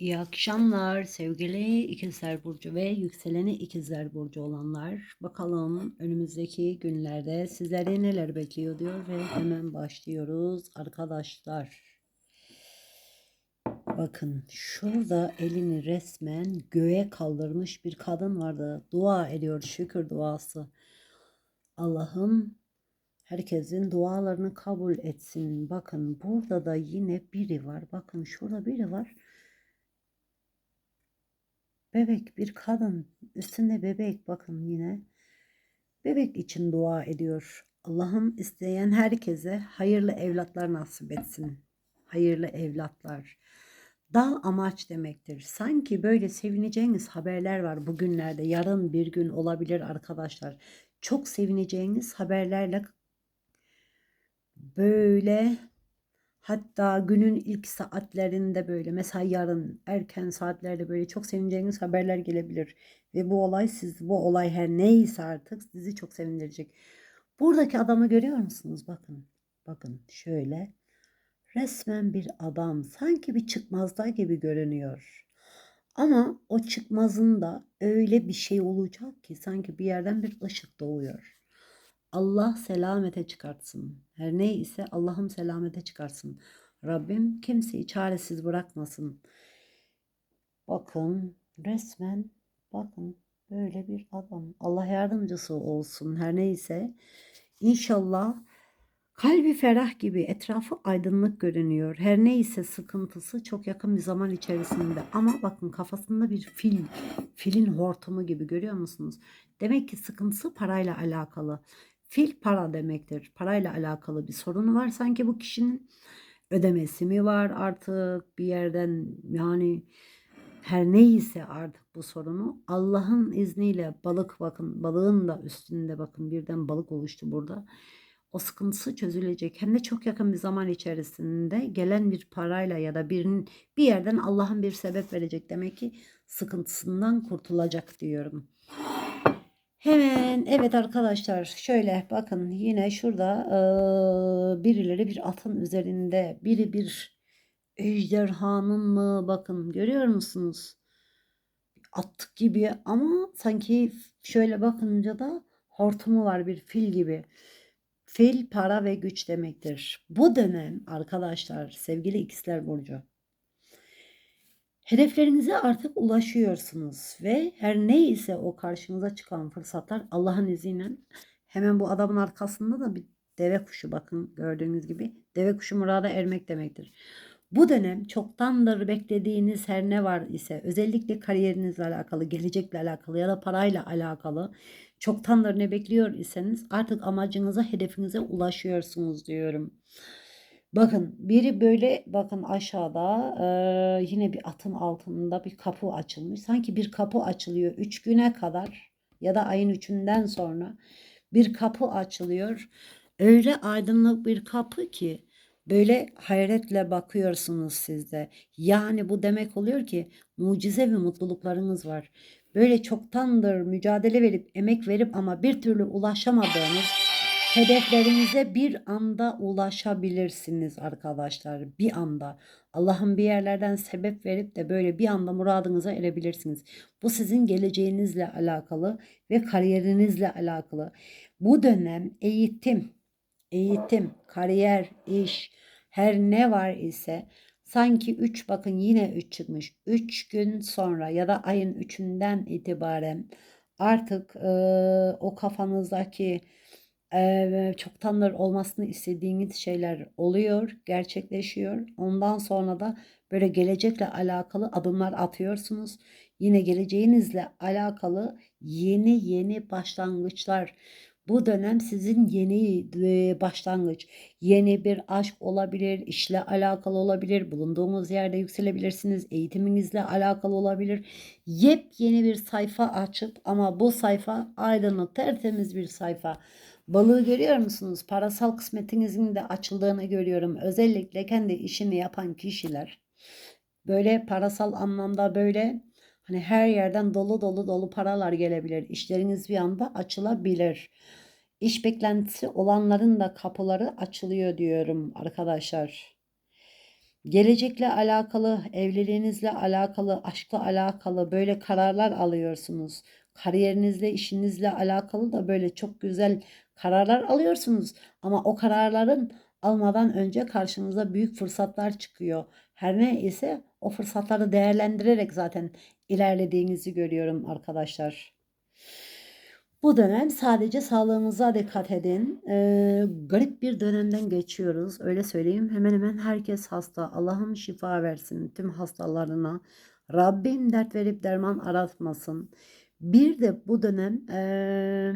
İyi akşamlar sevgili ikizler burcu ve yükseleni ikizler burcu olanlar. Bakalım önümüzdeki günlerde sizleri neler bekliyor diyor ve hemen başlıyoruz arkadaşlar. Bakın şurada elini resmen göğe kaldırmış bir kadın vardı. Dua ediyor şükür duası. Allah'ım herkesin dualarını kabul etsin. Bakın burada da yine biri var. Bakın şurada biri var. Bebek bir kadın üstünde bebek bakın yine. Bebek için dua ediyor. Allah'ım isteyen herkese hayırlı evlatlar nasip etsin. Hayırlı evlatlar. Dal amaç demektir. Sanki böyle sevineceğiniz haberler var bugünlerde. Yarın bir gün olabilir arkadaşlar. Çok sevineceğiniz haberlerle böyle Hatta günün ilk saatlerinde böyle mesela yarın erken saatlerde böyle çok sevineceğiniz haberler gelebilir. Ve bu olay siz bu olay her neyse artık sizi çok sevindirecek. Buradaki adamı görüyor musunuz? Bakın. Bakın şöyle. Resmen bir adam sanki bir çıkmazda gibi görünüyor. Ama o çıkmazın da öyle bir şey olacak ki sanki bir yerden bir ışık doğuyor. Allah selamete çıkartsın. Her ne ise Allah'ım selamete çıkarsın. Rabbim kimseyi çaresiz bırakmasın. Bakın resmen bakın böyle bir adam. Allah yardımcısı olsun her neyse. İnşallah kalbi ferah gibi etrafı aydınlık görünüyor. Her neyse sıkıntısı çok yakın bir zaman içerisinde. Ama bakın kafasında bir fil, filin hortumu gibi görüyor musunuz? Demek ki sıkıntısı parayla alakalı. Fil para demektir. Parayla alakalı bir sorunu var sanki bu kişinin. Ödemesi mi var artık bir yerden yani her neyse artık bu sorunu Allah'ın izniyle balık bakın balığın da üstünde bakın birden balık oluştu burada. O sıkıntısı çözülecek. Hem de çok yakın bir zaman içerisinde gelen bir parayla ya da birinin bir yerden Allah'ın bir sebep verecek demek ki sıkıntısından kurtulacak diyorum. Hemen evet arkadaşlar şöyle bakın yine şurada eee, birileri bir atın üzerinde biri bir ejderhanın mı bakın görüyor musunuz? At gibi ama sanki şöyle bakınca da hortumu var bir fil gibi. Fil para ve güç demektir. Bu dönem arkadaşlar sevgili ikizler burcu Hedeflerinize artık ulaşıyorsunuz ve her neyse o karşınıza çıkan fırsatlar Allah'ın izniyle hemen bu adamın arkasında da bir deve kuşu bakın gördüğünüz gibi deve kuşu murada ermek demektir. Bu dönem çoktandır beklediğiniz her ne var ise özellikle kariyerinizle alakalı, gelecekle alakalı ya da parayla alakalı çoktandır ne bekliyor iseniz artık amacınıza, hedefinize ulaşıyorsunuz diyorum. Bakın biri böyle bakın aşağıda e, yine bir atın altında bir kapı açılmış. Sanki bir kapı açılıyor 3 güne kadar ya da ayın 3'ünden sonra bir kapı açılıyor. Öyle aydınlık bir kapı ki böyle hayretle bakıyorsunuz sizde. Yani bu demek oluyor ki mucize ve mutluluklarınız var. Böyle çoktandır mücadele verip emek verip ama bir türlü ulaşamadığınız Hedeflerinize bir anda ulaşabilirsiniz arkadaşlar. Bir anda. Allah'ın bir yerlerden sebep verip de böyle bir anda muradınıza erebilirsiniz. Bu sizin geleceğinizle alakalı ve kariyerinizle alakalı. Bu dönem eğitim, eğitim, kariyer, iş, her ne var ise sanki 3 bakın yine 3 çıkmış. 3 gün sonra ya da ayın 3'ünden itibaren artık e, o kafanızdaki Eee, çoktandır olmasını istediğiniz şeyler oluyor, gerçekleşiyor. Ondan sonra da böyle gelecekle alakalı adımlar atıyorsunuz. Yine geleceğinizle alakalı yeni yeni başlangıçlar. Bu dönem sizin yeni e, başlangıç, yeni bir aşk olabilir, işle alakalı olabilir, bulunduğunuz yerde yükselebilirsiniz, eğitiminizle alakalı olabilir. Yepyeni bir sayfa açıp ama bu sayfa aydınlık, tertemiz bir sayfa. Balığı görüyor musunuz? Parasal kısmetinizin de açıldığını görüyorum. Özellikle kendi işini yapan kişiler böyle parasal anlamda böyle hani her yerden dolu dolu dolu paralar gelebilir. İşleriniz bir anda açılabilir. İş beklentisi olanların da kapıları açılıyor diyorum arkadaşlar. Gelecekle alakalı, evliliğinizle alakalı, aşkla alakalı böyle kararlar alıyorsunuz. Kariyerinizle, işinizle alakalı da böyle çok güzel kararlar alıyorsunuz. Ama o kararların almadan önce karşınıza büyük fırsatlar çıkıyor. Her ne ise o fırsatları değerlendirerek zaten ilerlediğinizi görüyorum arkadaşlar. Bu dönem sadece sağlığınıza dikkat edin. Ee, garip bir dönemden geçiyoruz. Öyle söyleyeyim. Hemen hemen herkes hasta. Allah'ım şifa versin tüm hastalarına. Rabbim dert verip derman aratmasın. Bir de bu dönem ee,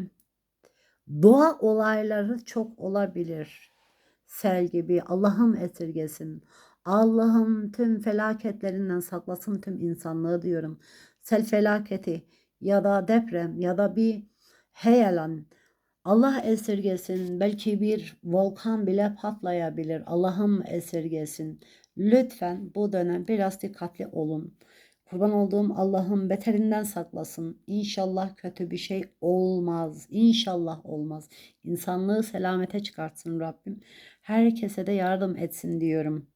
doğa olayları çok olabilir. Sel gibi. Allah'ım esirgesin. Allah'ım tüm felaketlerinden saklasın tüm insanlığı diyorum. Sel felaketi ya da deprem ya da bir heyelan. Allah esirgesin. Belki bir volkan bile patlayabilir. Allah'ım esirgesin. Lütfen bu dönem biraz dikkatli olun. Kurban olduğum Allah'ım beterinden saklasın. İnşallah kötü bir şey olmaz. İnşallah olmaz. İnsanlığı selamete çıkartsın Rabbim. Herkese de yardım etsin diyorum.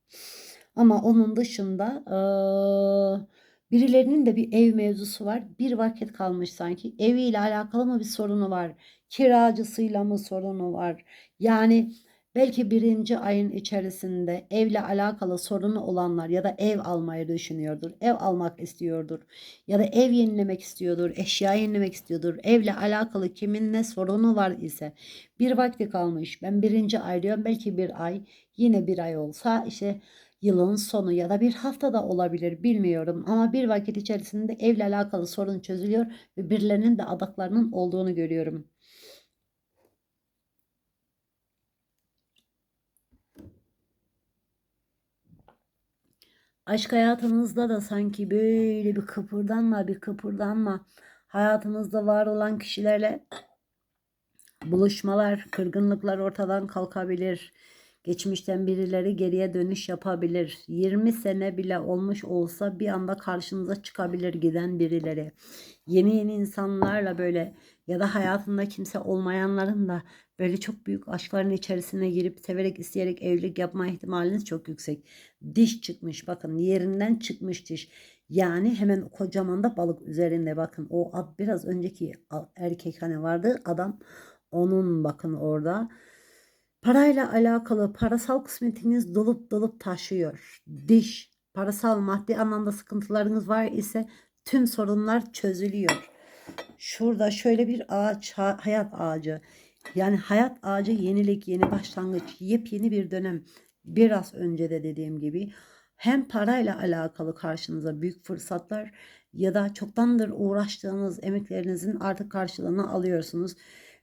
Ama onun dışında eee, birilerinin de bir ev mevzusu var. Bir vakit kalmış sanki. Eviyle alakalı mı bir sorunu var? Kiracısıyla mı sorunu var? Yani belki birinci ayın içerisinde evle alakalı sorunu olanlar ya da ev almayı düşünüyordur. Ev almak istiyordur. Ya da ev yenilemek istiyordur. Eşya yenilemek istiyordur. Evle alakalı kimin ne sorunu var ise bir vakti kalmış. Ben birinci ay diyorum. Belki bir ay yine bir ay olsa işte yılın sonu ya da bir haftada olabilir bilmiyorum ama bir vakit içerisinde evle alakalı sorun çözülüyor ve birilerinin de adaklarının olduğunu görüyorum. Aşk hayatınızda da sanki böyle bir kıpırdanma, bir kıpırdanma. Hayatınızda var olan kişilerle buluşmalar, kırgınlıklar ortadan kalkabilir. Geçmişten birileri geriye dönüş yapabilir. 20 sene bile olmuş olsa bir anda karşınıza çıkabilir giden birileri. Yeni yeni insanlarla böyle ya da hayatında kimse olmayanların da böyle çok büyük aşkların içerisine girip severek isteyerek evlilik yapma ihtimaliniz çok yüksek. Diş çıkmış bakın yerinden çıkmış diş. Yani hemen kocaman da balık üzerinde bakın o biraz önceki erkek hani vardı adam onun bakın orada Parayla alakalı parasal kısmetiniz dolup dolup taşıyor. Diş, parasal maddi anlamda sıkıntılarınız var ise tüm sorunlar çözülüyor. Şurada şöyle bir ağaç, hayat ağacı. Yani hayat ağacı yenilik, yeni başlangıç, yepyeni bir dönem. Biraz önce de dediğim gibi hem parayla alakalı karşınıza büyük fırsatlar ya da çoktandır uğraştığınız emeklerinizin artık karşılığını alıyorsunuz.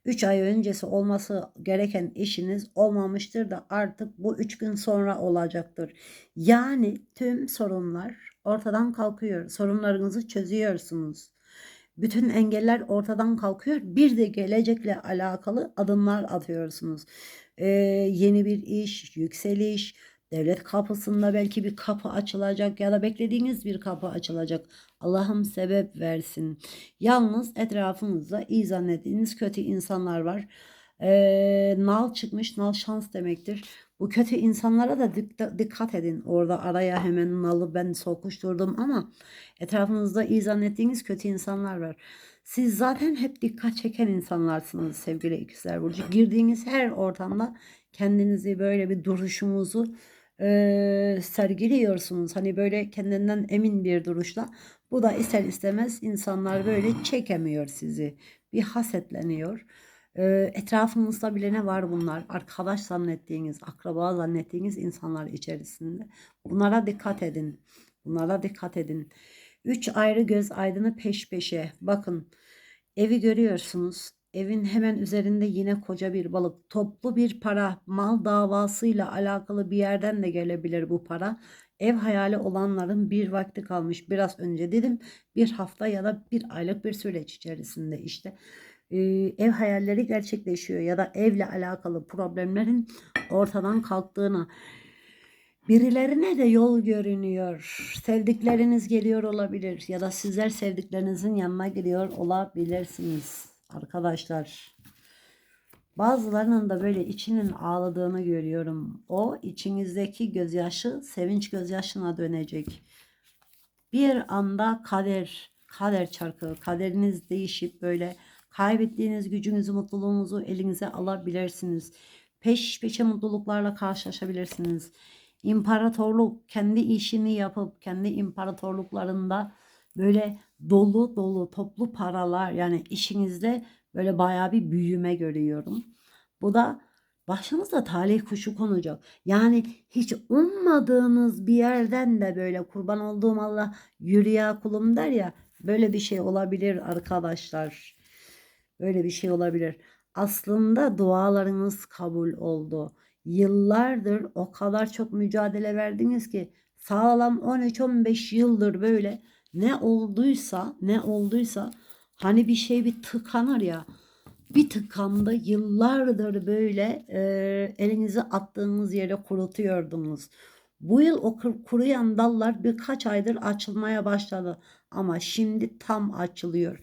3 ay öncesi olması gereken işiniz olmamıştır da artık bu 3 gün sonra olacaktır. Yani tüm sorunlar ortadan kalkıyor. Sorunlarınızı çözüyorsunuz. Bütün engeller ortadan kalkıyor. Bir de gelecekle alakalı adımlar atıyorsunuz. Ee, yeni bir iş, yükseliş, Devlet kapısında belki bir kapı açılacak ya da beklediğiniz bir kapı açılacak. Allah'ım sebep versin. Yalnız etrafınızda iyi zannettiğiniz kötü insanlar var. Ee, nal çıkmış, nal şans demektir. Bu kötü insanlara da dikkat edin. Orada araya hemen nalı ben sokuşturdum ama etrafınızda iyi zannettiğiniz kötü insanlar var. Siz zaten hep dikkat çeken insanlarsınız sevgili ikizler burcu. Girdiğiniz her ortamda kendinizi böyle bir duruşumuzu e, sergiliyorsunuz. Hani böyle kendinden emin bir duruşla. Bu da ister istemez insanlar böyle çekemiyor sizi. Bir hasetleniyor. E, etrafınızda bile ne var bunlar? Arkadaş zannettiğiniz, akraba zannettiğiniz insanlar içerisinde. Bunlara dikkat edin. Bunlara dikkat edin. Üç ayrı göz aydını peş peşe. Bakın evi görüyorsunuz. Evin hemen üzerinde yine koca bir balık. Toplu bir para, mal davasıyla alakalı bir yerden de gelebilir bu para. Ev hayali olanların bir vakti kalmış. Biraz önce dedim bir hafta ya da bir aylık bir süreç içerisinde işte e, ev hayalleri gerçekleşiyor ya da evle alakalı problemlerin ortadan kalktığını Birilerine de yol görünüyor. Sevdikleriniz geliyor olabilir ya da sizler sevdiklerinizin yanına gidiyor olabilirsiniz arkadaşlar. Bazılarının da böyle içinin ağladığını görüyorum. O içinizdeki gözyaşı sevinç gözyaşına dönecek. Bir anda kader, kader çarkı, kaderiniz değişip böyle kaybettiğiniz gücünüzü, mutluluğunuzu elinize alabilirsiniz. Peş peşe mutluluklarla karşılaşabilirsiniz. İmparatorluk kendi işini yapıp kendi imparatorluklarında böyle dolu dolu toplu paralar yani işinizde böyle bayağı bir büyüme görüyorum. Bu da başınıza talih kuşu konacak. Yani hiç ummadığınız bir yerden de böyle kurban olduğum Allah yürüya kulum der ya böyle bir şey olabilir arkadaşlar. Böyle bir şey olabilir. Aslında dualarınız kabul oldu. Yıllardır o kadar çok mücadele verdiniz ki sağlam 13-15 yıldır böyle ne olduysa ne olduysa hani bir şey bir tıkanır ya bir tıkandı yıllardır böyle e, elinizi attığınız yere kurutuyordunuz. Bu yıl o kuruyan dallar birkaç aydır açılmaya başladı ama şimdi tam açılıyor.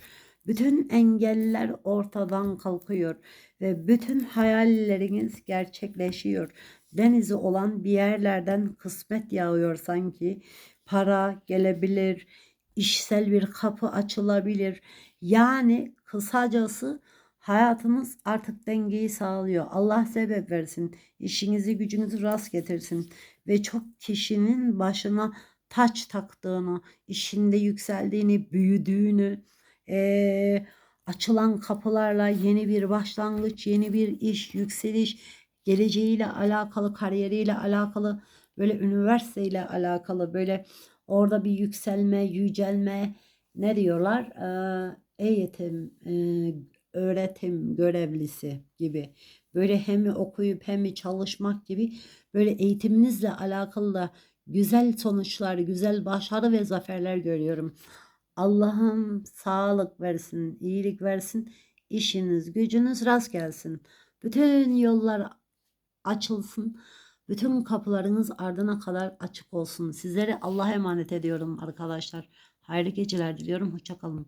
Bütün engeller ortadan kalkıyor ve bütün hayalleriniz gerçekleşiyor. Denizi olan bir yerlerden kısmet yağıyor sanki. Para gelebilir, işsel bir kapı açılabilir. Yani kısacası hayatınız artık dengeyi sağlıyor. Allah sebep versin. İşinizi gücünüzü rast getirsin. Ve çok kişinin başına taç taktığını, işinde yükseldiğini, büyüdüğünü, eee, açılan kapılarla yeni bir başlangıç, yeni bir iş, yükseliş, geleceğiyle alakalı, kariyeriyle alakalı, böyle üniversiteyle alakalı, böyle orada bir yükselme, yücelme, ne diyorlar? Eee, eğitim, eee, öğretim görevlisi gibi. Böyle hem okuyup hem çalışmak gibi böyle eğitiminizle alakalı da güzel sonuçlar, güzel başarı ve zaferler görüyorum. Allah'ım sağlık versin, iyilik versin. işiniz, gücünüz rast gelsin. Bütün yollar açılsın. Bütün kapılarınız ardına kadar açık olsun. Sizleri Allah'a emanet ediyorum arkadaşlar. Hayırlı geceler diliyorum. Hoşça kalın.